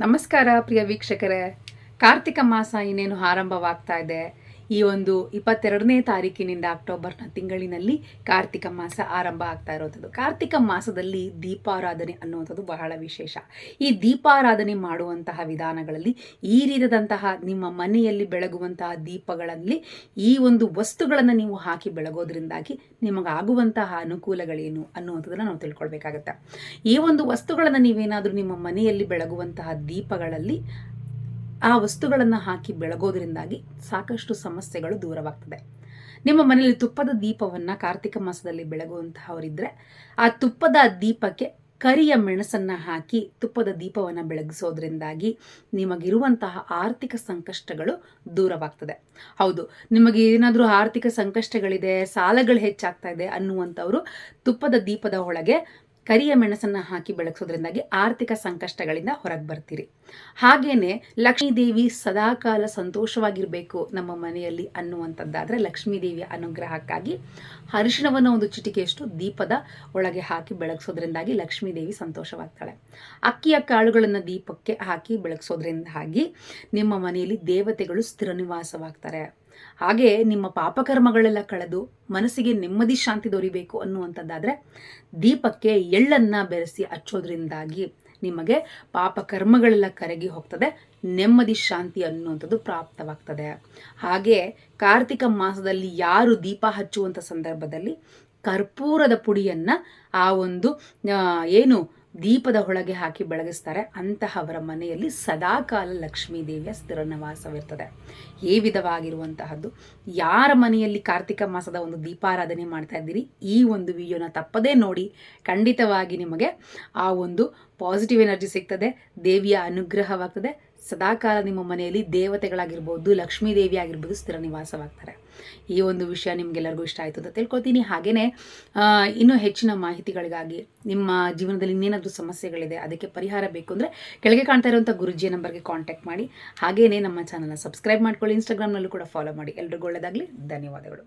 ನಮಸ್ಕಾರ ಪ್ರಿಯ ವೀಕ್ಷಕರೇ. ಕಾರ್ತಿಕ ಮಾಸ ಇನ್ನೇನು ಆರಂಭವಾಗ್ತಾ ಇದೆ. ಈ ಒಂದು ಇಪ್ಪತ್ತೆರಡನೇ ತಾರೀಕಿನಿಂದ ಅಕ್ಟೋಬರ್ನ ತಿಂಗಳಿನಲ್ಲಿ ಕಾರ್ತಿಕ ಮಾಸ ಆರಂಭ ಆಗ್ತಾ ಇರೋವಂಥದ್ದು ಕಾರ್ತಿಕ ಮಾಸದಲ್ಲಿ ದೀಪಾರಾಧನೆ ಅನ್ನುವಂಥದ್ದು ಬಹಳ ವಿಶೇಷ. ಈ ದೀಪಾರಾಧನೆ ಮಾಡುವಂತಹ ವಿಧಾನಗಳಲ್ಲಿ ಈ ರೀತಿಯಾದಂತಹ ನಿಮ್ಮ ಮನೆಯಲ್ಲಿ ಬೆಳಗುವಂತಹ ದೀಪಗಳಲ್ಲಿ ಈ ಒಂದು ವಸ್ತುಗಳನ್ನು ನೀವು ಹಾಕಿ ಬೆಳಗೋದ್ರಿಂದಾಗಿ ನಿಮಗಾಗುವಂತಹ ಅನುಕೂಲಗಳೇನು ಅನ್ನುವಂಥದ್ದನ್ನು ನಾವು ತಿಳ್ಕೊಳ್ಬೇಕಾಗತ್ತೆ. ಈ ಒಂದು ವಸ್ತುಗಳನ್ನು ನೀವೇನಾದರೂ ನಿಮ್ಮ ಮನೆಯಲ್ಲಿ ಬೆಳಗುವಂತಹ ದೀಪಗಳಲ್ಲಿ ಆ ವಸ್ತುಗಳನ್ನು ಹಾಕಿ ಬೆಳಗೋದ್ರಿಂದಾಗಿ ಸಾಕಷ್ಟು ಸಮಸ್ಯೆಗಳು ದೂರವಾಗ್ತದೆ. ನಿಮ್ಮ ಮನೆಯಲ್ಲಿ ತುಪ್ಪದ ದೀಪವನ್ನು ಕಾರ್ತಿಕ ಮಾಸದಲ್ಲಿ ಬೆಳಗುವಂತಹವರಿದ್ದರೆ ಆ ತುಪ್ಪದ ದೀಪಕ್ಕೆ ಕರಿಯ ಮೆಣಸನ್ನು ಹಾಕಿ ತುಪ್ಪದ ದೀಪವನ್ನು ಬೆಳಗಿಸೋದ್ರಿಂದಾಗಿ ನಿಮಗಿರುವಂತಹ ಆರ್ಥಿಕ ಸಂಕಷ್ಟಗಳು ದೂರವಾಗ್ತದೆ. ಹೌದು, ನಿಮಗೆ ಏನಾದರೂ ಆರ್ಥಿಕ ಸಂಕಷ್ಟಗಳಿದೆ, ಸಾಲಗಳು ಹೆಚ್ಚಾಗ್ತಾ ಇದೆ ಅನ್ನುವಂಥವರು ತುಪ್ಪದ ದೀಪದ ಒಳಗೆ ಕರಿಯ ಮೆಣಸನ್ನು ಹಾಕಿ ಬೆಳಗಿಸೋದ್ರಿಂದಾಗಿ ಆರ್ಥಿಕ ಸಂಕಷ್ಟಗಳಿಂದ ಹೊರಗೆ ಬರ್ತೀರಿ. ಹಾಗೇನೆ ಲಕ್ಷ್ಮೀದೇವಿ ಸದಾಕಾಲ ಸಂತೋಷವಾಗಿರಬೇಕು ನಮ್ಮ ಮನೆಯಲ್ಲಿ ಅನ್ನುವಂಥದ್ದಾದರೆ ಲಕ್ಷ್ಮೀದೇವಿಯ ಅನುಗ್ರಹಕ್ಕಾಗಿ ಅರಿಶಿಣವನ್ನು ಒಂದು ಚಿಟಿಕೆಯಷ್ಟು ದೀಪದ ಒಳಗೆ ಹಾಕಿ ಬೆಳಗಿಸೋದ್ರಿಂದಾಗಿ ಲಕ್ಷ್ಮೀದೇವಿ ಸಂತೋಷವಾಗ್ತಾಳೆ. ಅಕ್ಕಿಯ ಕಾಳುಗಳನ್ನು ದೀಪಕ್ಕೆ ಹಾಕಿ ಬೆಳಗಿಸೋದ್ರಿಂದಾಗಿ ನಿಮ್ಮ ಮನೆಯಲ್ಲಿ ದೇವತೆಗಳು ಸ್ಥಿರ ನಿವಾಸವಾಗ್ತಾರೆ. ಹಾಗೆ ನಿಮ್ಮ ಪಾಪಕರ್ಮಗಳೆಲ್ಲ ಕಳೆದು ಮನಸ್ಸಿಗೆ ನೆಮ್ಮದಿ ಶಾಂತಿ ದೊರಿಬೇಕು ಅನ್ನುವಂಥದ್ದಾದರೆ ದೀಪಕ್ಕೆ ಎಳ್ಳನ್ನು ಬೆರೆಸಿ ಹಚ್ಚೋದ್ರಿಂದಾಗಿ ನಿಮಗೆ ಪಾಪಕರ್ಮಗಳೆಲ್ಲ ಕರಗಿ ಹೋಗ್ತದೆ, ನೆಮ್ಮದಿ ಶಾಂತಿ ಅನ್ನುವಂಥದ್ದು ಪ್ರಾಪ್ತವಾಗ್ತದೆ. ಹಾಗೆ ಕಾರ್ತಿಕ ಮಾಸದಲ್ಲಿ ಯಾರು ದೀಪ ಹಚ್ಚುವಂಥ ಸಂದರ್ಭದಲ್ಲಿ ಕರ್ಪೂರದ ಪುಡಿಯನ್ನು ಆ ಒಂದು ಏನು ದೀಪದ ಒಳಗೆ ಹಾಕಿ ಬೆಳಗಿಸ್ತಾರೆ. ಅಂತಹವರ ಮನೆಯಲ್ಲಿ ಸದಾಕಾಲ ಲಕ್ಷ್ಮೀ ದೇವಿಯ ಸ್ಥಿರ ನಿವಾಸವಿರ್ತದೆ. ಈ ವಿಧವಾಗಿರುವಂತಹದ್ದು, ಯಾರ ಮನೆಯಲ್ಲಿ ಕಾರ್ತಿಕ ಮಾಸದ ಒಂದು ದೀಪಾರಾಧನೆ ಮಾಡ್ತಾ ಇದ್ದೀರಿ, ಈ ಒಂದು ವಿಡಿಯೋನ ತಪ್ಪದೇ ನೋಡಿ ಖಂಡಿತವಾಗಿ ನಿಮಗೆ ಆ ಒಂದು ಪಾಸಿಟಿವ್ ಎನರ್ಜಿ ಸಿಗ್ತದೆ, ದೇವಿಯ ಅನುಗ್ರಹವಾಗ್ತದೆ. ಸದಾಕಾಲ ನಿಮ್ಮ ಮನೆಯಲ್ಲಿ ದೇವತೆಗಳಾಗಿರ್ಬೋದು, ಲಕ್ಷ್ಮೀ ದೇವಿ ಆಗಿರ್ಬೋದು ಸ್ಥಿರ ನಿವಾಸವಾಗ್ತಾರೆ. ಈ ಒಂದು ವಿಷಯ ನಿಮಗೆಲ್ಲರಿಗೂ ಇಷ್ಟ ಆಯಿತು ಅಂತ ತಿಳ್ಕೊತೀನಿ ಹಾಗೆಯೇ ಇನ್ನೂ ಹೆಚ್ಚಿನ ಮಾಹಿತಿಗಳಿಗಾಗಿ ನಿಮ್ಮ ಜೀವನದಲ್ಲಿ ಇನ್ನೇನಾದರೂ ಸಮಸ್ಯೆಗಳಿದೆ, ಅದಕ್ಕೆ ಪರಿಹಾರ ಬೇಕು ಅಂದರೆ ಕೆಳಗೆ ಕಾಣ್ತಾ ಇರುವಂಥ ಗುರುಜಿಯ ನಂಬರ್ಗೆ ಕಾಂಟ್ಯಾಕ್ಟ್ ಮಾಡಿ. ಹಾಗೆಯೇ ನಮ್ಮ ಚಾನಲ್ನ ಸಬ್ಸ್ಕ್ರೈಬ್ ಮಾಡ್ಕೊಳ್ಳಿ ಇನ್ಸ್ಟಾಗ್ರಾಮ್ನಲ್ಲೂ ಕೂಡ ಫಾಲೋ ಮಾಡಿ. ಎಲ್ರಿಗೂ ಒಳ್ಳೆಯದಾಗಲಿ ಧನ್ಯವಾದಗಳು.